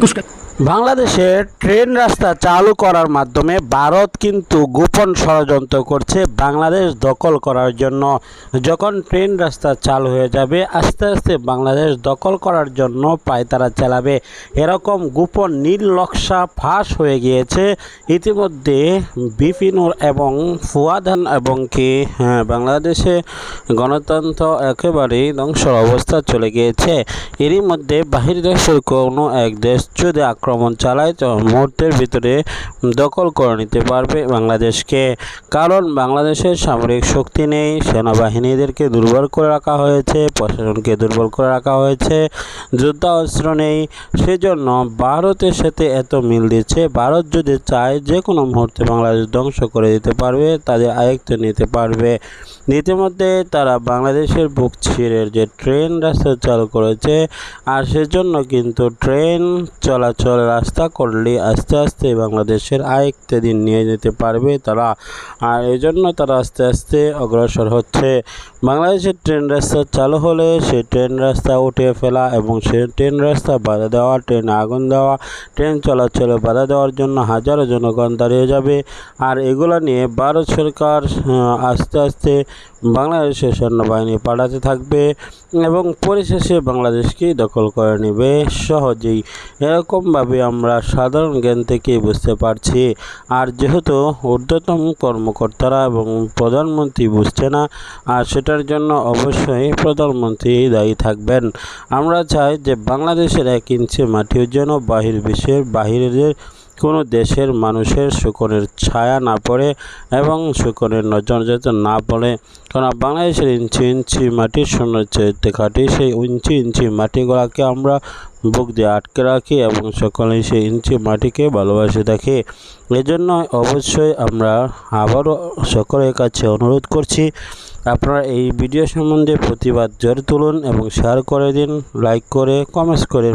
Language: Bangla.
Пускай. বাংলাদেশে ট্রেন রাস্তা চালু করার মাধ্যমে ভারত কিন্তু গোপন ষড়যন্ত্র করছে বাংলাদেশ দখল করার জন্য। যখন ট্রেন রাস্তা চালু হয়ে যাবে আস্তে আস্তে বাংলাদেশ দখল করার জন্য পায়তারা চালাবে। এরকম গোপন নীল নকশা ফাঁস হয়ে গিয়েছে। ইতিমধ্যে বিপিনুর এবং ফুয়াদান এবং কি হ্যাঁ, বাংলাদেশে গণতন্ত্র একেবারেই ধ্বংসর অবস্থা চলে গিয়েছে। এরই মধ্যে বাহির দেশের কোনো এক দেশ যদি আক্রমণ চালায়, তো মুহূর্তের ভিতরে দখল করে নিতে পারবে বাংলাদেশকে। কারণ বাংলাদেশের সামরিক শক্তি নেই, সেনাবাহিনীদেরকে দুর্বল করে রাখা হয়েছে, প্রশাসনকে দুর্বল করে রাখা হয়েছে, যুদ্ধাস্ত্র নেই। সেজন্য ভারতের সাথে এত মিল দিচ্ছে, ভারত যদি চায় যে কোনো মুহূর্তে বাংলাদেশ ধ্বংস করে দিতে পারবে, তাদের আয়ত্ত নিতে পারবে। ইতিমধ্যে তারা বাংলাদেশের বুক ছিঁড়ে যে ট্রেন রাস্তা চালু করেছে, আর সেজন্য কিন্তু ট্রেন চলাচল রাস্তা করলে আস্তে আস্তে বাংলাদেশের আয়ত্তে দিন নিয়ে যেতে পারবে তারা। আর এই জন্য তারা আস্তে আস্তে অগ্রসর হচ্ছে। বাংলাদেশের ট্রেন রাস্তা চালু হলে সেই ট্রেন রাস্তা উঠে ফেলা এবং সেই ট্রেন রাস্তা বাধা দেওয়া, ট্রেনে আগুন দেওয়া, ট্রেন চলাচলে বাধা দেওয়ার জন্য হাজারো জনগণ দাঁড়িয়ে যাবে। আর এগুলো নিয়ে ভারত সরকার আস্তে আস্তে বাংলাদেশের সৈন্যবাহিনী পাঠাতে থাকবে এবং পরিশেষে বাংলাদেশকেই দখল করে নেবে সহজেই। এরকমভাবে আমরা সাধারণ জ্ঞান থেকেই বুঝতে পারছি। আর যেহেতু ঊর্ধ্বতম কর্মকর্তারা এবং প্রধানমন্ত্রী বুঝছে না, আর সেটার জন্য অবশ্যই প্রধানমন্ত্রী দায়ী থাকবেন। আমরা চাই যে বাংলাদেশের এক ইঞ্চি মাটিও যেন বাহির বিশ্বের বাহিরের কোনো দেশের মানুষের শকুনের ছায়া না পড়ে এবং শকুনের নজর যাতে না পড়ে। কারণ বাংলাদেশের ইঞ্চি ইঞ্চি মাটির শূন্য চাইতে কাটি সেই ইঞ্চি ইঞ্চি মাটিগুলাকে আমরা বুক দিয়ে আটকে রাখি এবং সকলে সেই ইঞ্চি মাটিকে ভালোবাসে দেখি এজন্য অবশ্যই আমরা আবারও সকলের কাছে অনুরোধ করছি, আপনারা এই ভিডিও সম্বন্ধে প্রতিবাদ জোর তুলুন এবং শেয়ার করে দিন লাইক করে কমেন্টস করে